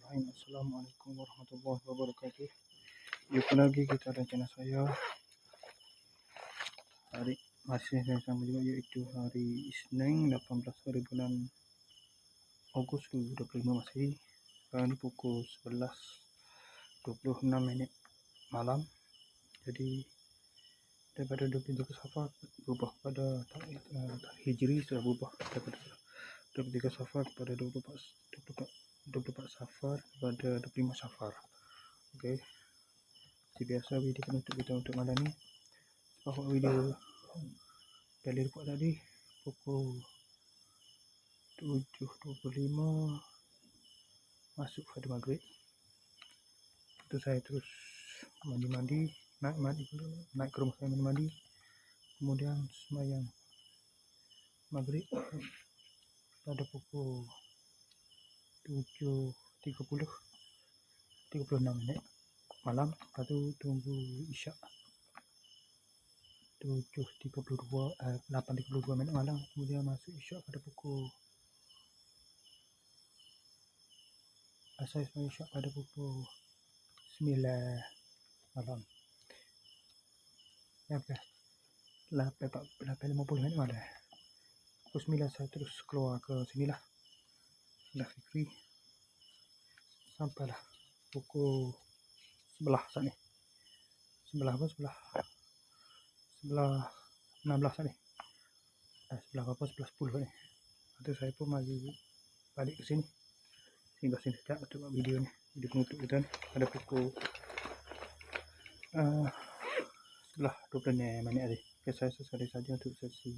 Bismillahirrahmanirrahim. Assalamualaikum warahmatullahi wabarakatuh. Jumpa lagi kita channel saya. Hari masih yang sama juga iaitu hari Isnin 18 hari bulan Ogos 2025 masih. Sekarang pukul 11.26 minit malam. Jadi daripada 23 Safar berubah pada tarikh uh, Hijri sudah berubah daripada 23 Safar kepada 24 24 24 Safar kepada 25 Safar. Okey. Seperti biasa video penutup kita untuk malam ni. Bahawa video kali report tadi pukul 7.25 masuk pada maghrib. Itu saya terus mandi-mandi, naik mandi naik ke rumah saya mandi-mandi. Kemudian semayang maghrib pada pukul 7.30 36 minit malam. Lepas tu tunggu isyak. 7.32 eh, 8.32 minit malam. Kemudian masuk isyak pada pukul asal semua isyak pada pukul 9 malam. Ya okay. 8.50 minit malam. Pukul 9 saya terus keluar ke sini lah. Dah fikri sampailah pukul sebelah saat ni. Sebelah apa? Sebelah sebelah 16 saat ni. Eh, sebelah apa? Sebelah 10 saat ni. Lepas saya pun mari balik ke sini. Singgah sini sekejap untuk buat video ni. Video penutup kita ni. Pada pukul uh, sebelah 20 minit tadi okay, saya sesekali saja untuk sesi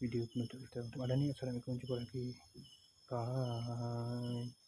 video penutup kita. Untuk malam ni Assalamualaikum. Jumpa lagi. Bye